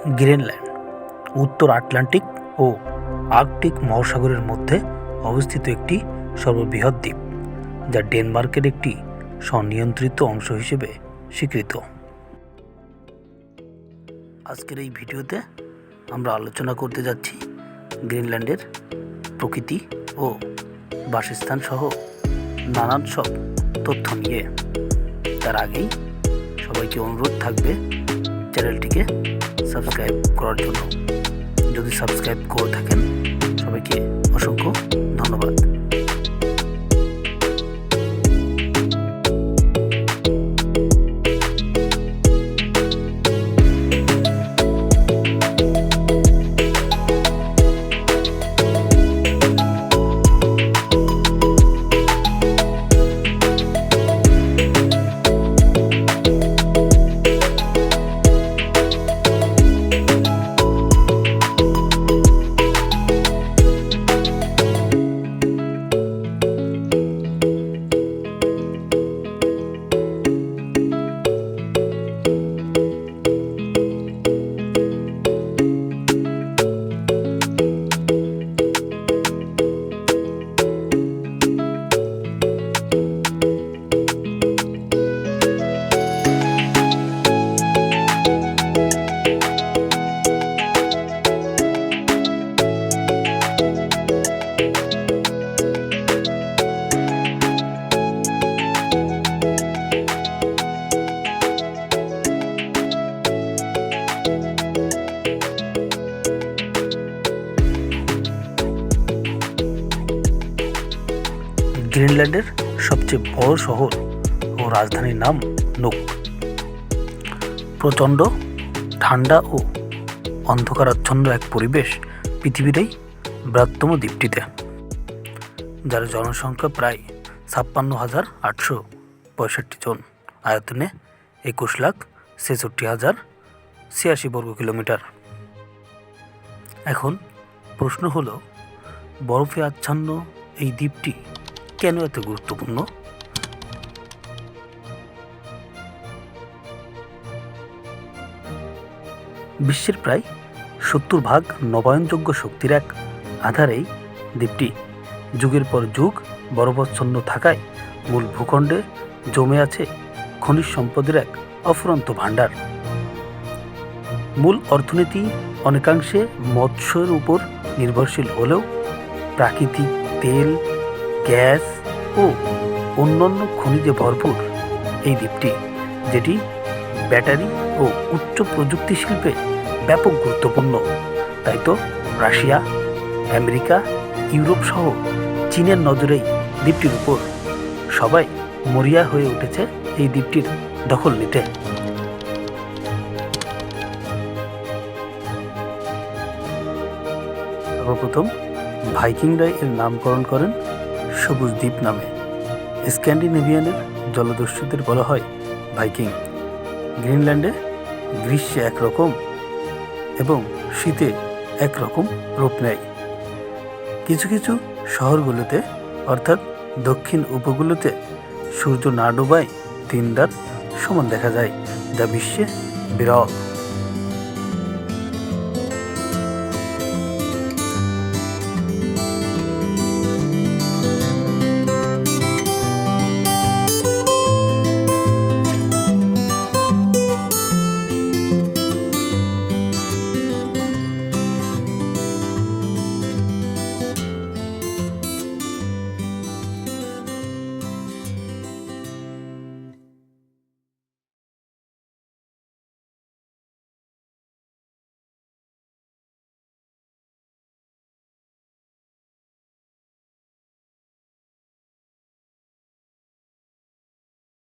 Greenland, উত্তর Atlantic ও Arctic মহাসাগরের মধ্যে অবস্থিত একটি সর্ববৃহৎ দ্বীপ, যা ডেনমার্কের একটি স্বনিয়ন্ত্রিত অংশ হিসেবে স্বীকৃত। আজকের এই ভিডিওতে আমরা আলোচনা করতে যাচ্ছি গ্রিনল্যান্ডের প্রকৃতি ও বাসস্থান সহ নানান সব তথ্য নিয়ে। তার আগেই সবাইকে অনুরোধ থাকবে চ্যানেলটিকে সাবস্ক্রাইব করার জন্য। যদি সাবস্ক্রাইব করে থাকেন সবাইকে অসংখ্য ধন্যবাদ। গ্রিনল্যান্ডের সবচেয়ে বড় শহর ও রাজধানীর নাম নুক। প্রচণ্ড, ঠান্ডা ও অন্ধকারাচ্ছন্ন এক পরিবেশ পৃথিবীর এই বৃহত্তম দ্বীপটিতে, যার জনসংখ্যা প্রায় ছাপ্পান্ন হাজার আটশো পঁয়ষট্টি জন। আয়তনে একুশ লাখ ছেষট্টি হাজার ছিয়াশি বর্গ কিলোমিটার। এখন প্রশ্ন হলো, বরফে আচ্ছন্ন এই দ্বীপটি কেন এত গুরুত্বপূর্ণ বিশ্বের প্রায় সত্তর ভাগ নবায়নযোগ্য শক্তির এক আধারেই দ্বীপটি যুগের পর যুগ বরফাচ্ছন্ন থাকায় মূল ভূখণ্ডে জমে আছে খনিজ সম্পদের এক অফুরন্ত ভাণ্ডার। মূল অর্থনীতি অনেকাংশে মৎস্যের উপর নির্ভরশীল হলেও প্রাকৃতিক তেল গ্যাস ও অন্যান্য খনিজে ভরপুর এই দ্বীপটি, যেটি ব্যাটারি ও উচ্চ প্রযুক্তি শিল্পে ব্যাপক গুরুত্বপূর্ণ। তাই তো রাশিয়া, আমেরিকা, ইউরোপ সহ চীনের নজরেই দ্বীপটির উপর সবাই মরিয়া হয়ে উঠেছে এই দ্বীপটির দখল নিতে। সর্বপ্রথম ভাইকিংরা এর নামকরণ করেন সবুজ দ্বীপ নামে। স্ক্যান্ডিনেভিয়ানের জলদস্যুদের বলা হয় ভাইকিং। গ্রিনল্যান্ডে গ্রীষ্মে একরকম এবং শীতে একরকম রূপ নেয়। কিছু কিছু শহরগুলোতে, অর্থাৎ দক্ষিণ উপকূলতে, সূর্য না ডোবায় দিন রাত সমান দেখা যায়। যা বিশ্বে বিরল।